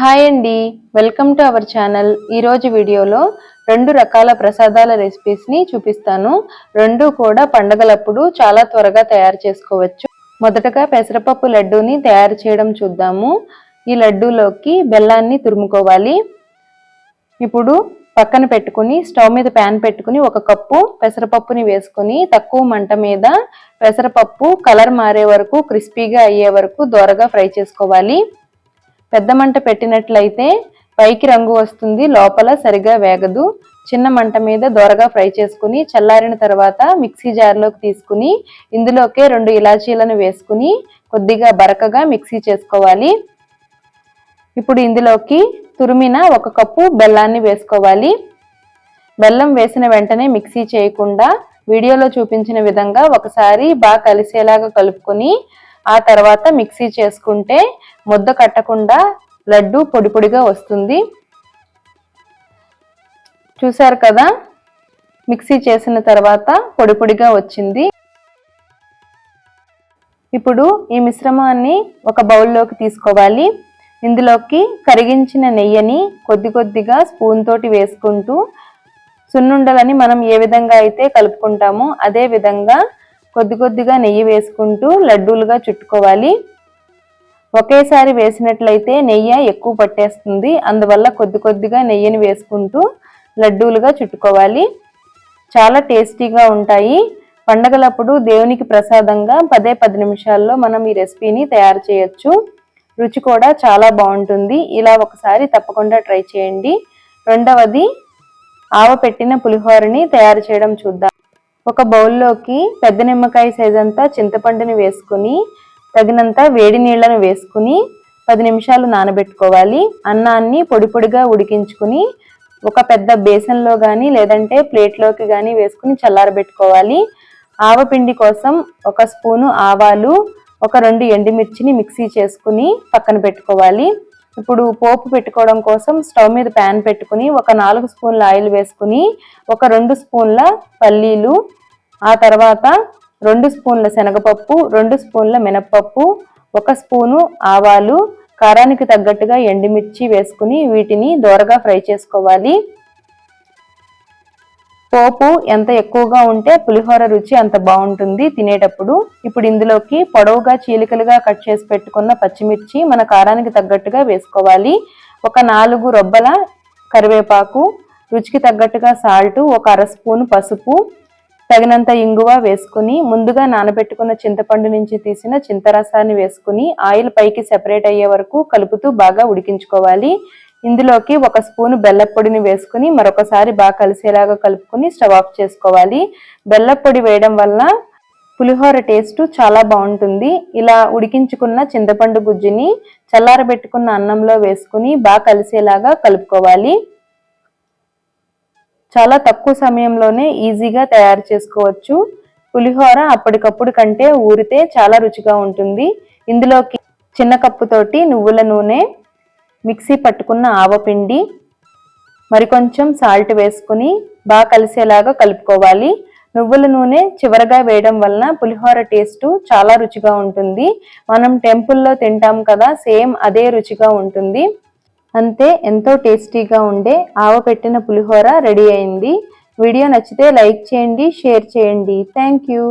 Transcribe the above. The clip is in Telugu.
హాయ్ అండి. Welcome to our channel. ఈరోజు వీడియోలో రెండు రకాల ప్రసాదాల రెసిపీస్ని చూపిస్తాను. రెండు కూడా పండగలప్పుడు చాలా త్వరగా తయారు చేసుకోవచ్చు. మొదటగా పెసరపప్పు లడ్డూని తయారు చేయడం చూద్దాము. ఈ లడ్డూలోకి బెల్లాన్ని తురుముకోవాలి. ఇప్పుడు పక్కన పెట్టుకుని స్టవ్ మీద ప్యాన్ పెట్టుకుని ఒక కప్పు పెసరపప్పుని వేసుకుని తక్కువ మంట మీద పెసరపప్పు కలర్ మారే వరకు క్రిస్పీగా అయ్యే వరకు దోరగా ఫ్రై చేసుకోవాలి. పెద్ద మంట పెట్టినట్లయితే పైకి రంగు వస్తుంది లోపల సరిగా వేగదు. చిన్న మంట మీద దోరగా ఫ్రై చేసుకుని చల్లారిన తర్వాత మిక్సీ జార్లోకి తీసుకుని ఇందులోకే రెండు ఇలాచీలను వేసుకుని కొద్దిగా బరకగా మిక్సీ చేసుకోవాలి. ఇప్పుడు ఇందులోకి తురిమిన ఒక కప్పు బెల్లాన్ని వేసుకోవాలి. బెల్లం వేసిన వెంటనే మిక్సీ చేయకుండా వీడియోలో చూపించిన విధంగా ఒకసారి బాగా కలిసేలాగా కలుపుకొని ఆ తర్వాత మిక్సీ చేసుకుంటే ముద్ద కట్టకుండా లడ్డు పొడి పొడిగా వస్తుంది. చూసారు కదా? మిక్సీ చేసిన తర్వాత పొడి పొడిగా వచ్చింది. ఇప్పుడు ఈ మిశ్రమాన్ని ఒక బౌల్లోకి తీసుకోవాలి. ఇందులోకి కరిగించిన నెయ్యిని కొద్ది కొద్దిగా స్పూన్ తోటి వేసుకుంటూ సున్నుండలని మనం ఏ విధంగా అయితే కలుపుకుంటామో అదే విధంగా కొద్ది కొద్దిగా నెయ్యి వేసుకుంటూ లడ్డూలుగా చుట్టుకోవాలి. ఒకేసారి వేసినట్లయితే నెయ్యి ఎక్కువ పట్టేస్తుంది. అందువల్ల కొద్ది కొద్దిగా నెయ్యిని వేసుకుంటూ లడ్డూలుగా చుట్టుకోవాలి. చాలా టేస్టీగా ఉంటాయి. పండగలప్పుడు దేవునికి ప్రసాదంగా పదే పది నిమిషాల్లో మనం ఈ రెసిపీని తయారు చేయొచ్చు. రుచి కూడా చాలా బాగుంటుంది. ఇలా ఒకసారి తప్పకుండా ట్రై చేయండి. రెండవది ఆవ పెట్టిన పులిహోరని తయారు చేయడం చూద్దాం. ఒక బౌల్లోకి పెద్ద నిమ్మకాయ సైజ్ అంతా చింతపండుని వేసుకుని తగినంత వేడి నీళ్ళను వేసుకుని పది నిమిషాలు నానబెట్టుకోవాలి. అన్నాన్ని పొడి పొడిగా ఉడికించుకుని ఒక పెద్ద బేసన్లో కానీ లేదంటే ప్లేట్లోకి కానీ వేసుకుని చల్లారబెట్టుకోవాలి. ఆవపిండి కోసం ఒక స్పూను ఆవాలు ఒక రెండు ఎండుమిర్చిని మిక్సీ చేసుకుని పక్కన పెట్టుకోవాలి. ఇప్పుడు పోపు పెట్టుకోవడం కోసం స్టవ్ మీద ప్యాన్ పెట్టుకుని ఒక నాలుగు స్పూన్ల ఆయిల్ వేసుకుని ఒక రెండు స్పూన్ల పల్లీలు ఆ తర్వాత రెండు స్పూన్ల శనగపప్పు రెండు స్పూన్ల మినప్పప్పు ఒక స్పూను ఆవాలు కారానికి తగ్గట్టుగా ఎండుమిర్చి వేసుకుని వీటిని దోరగా ఫ్రై చేసుకోవాలి. పోపు ఎంత ఎక్కువగా ఉంటే పులిహోర రుచి అంత బాగుంటుంది తినేటప్పుడు. ఇప్పుడు ఇందులోకి పొడవుగా చీలికలుగా కట్ చేసి పెట్టుకున్న పచ్చిమిర్చి మన కారానికి తగ్గట్టుగా వేసుకోవాలి. ఒక నాలుగు రొబ్బల కరివేపాకు రుచికి తగ్గట్టుగా సాల్ట్ ఒక అర స్పూన్ పసుపు తగినంత ఇంగువ వేసుకుని ముందుగా నానబెట్టుకున్న చింతపండు నుంచి తీసిన చింతరసాన్ని వేసుకుని ఆయిల్ పైకి సెపరేట్ అయ్యే వరకు కలుపుతూ బాగా ఉడికించుకోవాలి. ఇందులోకి ఒక స్పూను బెల్లపొడిని వేసుకుని మరొకసారి బాగా కలిసేలాగా కలుపుకొని స్టవ్ ఆఫ్ చేసుకోవాలి. బెల్లపొడి వేయడం వల్ల పులిహోర టేస్ట్ చాలా బాగుంటుంది. ఇలా ఉడికించుకున్న చింతపండు గుజ్జుని చల్లారబెట్టుకున్న అన్నంలో వేసుకుని బాగా కలిసేలాగా కలుపుకోవాలి. చాలా తక్కువ సమయంలోనే ఈజీగా తయారు చేసుకోవచ్చు. పులిహోర అప్పటికప్పుడు కంటే ఊరితే చాలా రుచిగా ఉంటుంది. ఇందులోకి చిన్న కప్పుతోటి నువ్వుల నూనె మిక్సీ పట్టుకున్న ఆవపిండి మరికొంచెం సాల్ట్ వేసుకుని బాగా కలిసేలాగా కలుపుకోవాలి. నువ్వుల నూనె చివరగా వేయడం వలన పులిహోర టేస్ట్ చాలా రుచిగా ఉంటుంది. మనం టెంపుల్లో తింటాం కదా సేమ్ అదే రుచిగా ఉంటుంది. అంతే ఎంతో టేస్టీగా ఉండే ఆవ పెట్టిన పులిహోర రెడీ అయింది. వీడియో నచ్చితే లైక్ చేయండి షేర్ చేయండి. Thank you.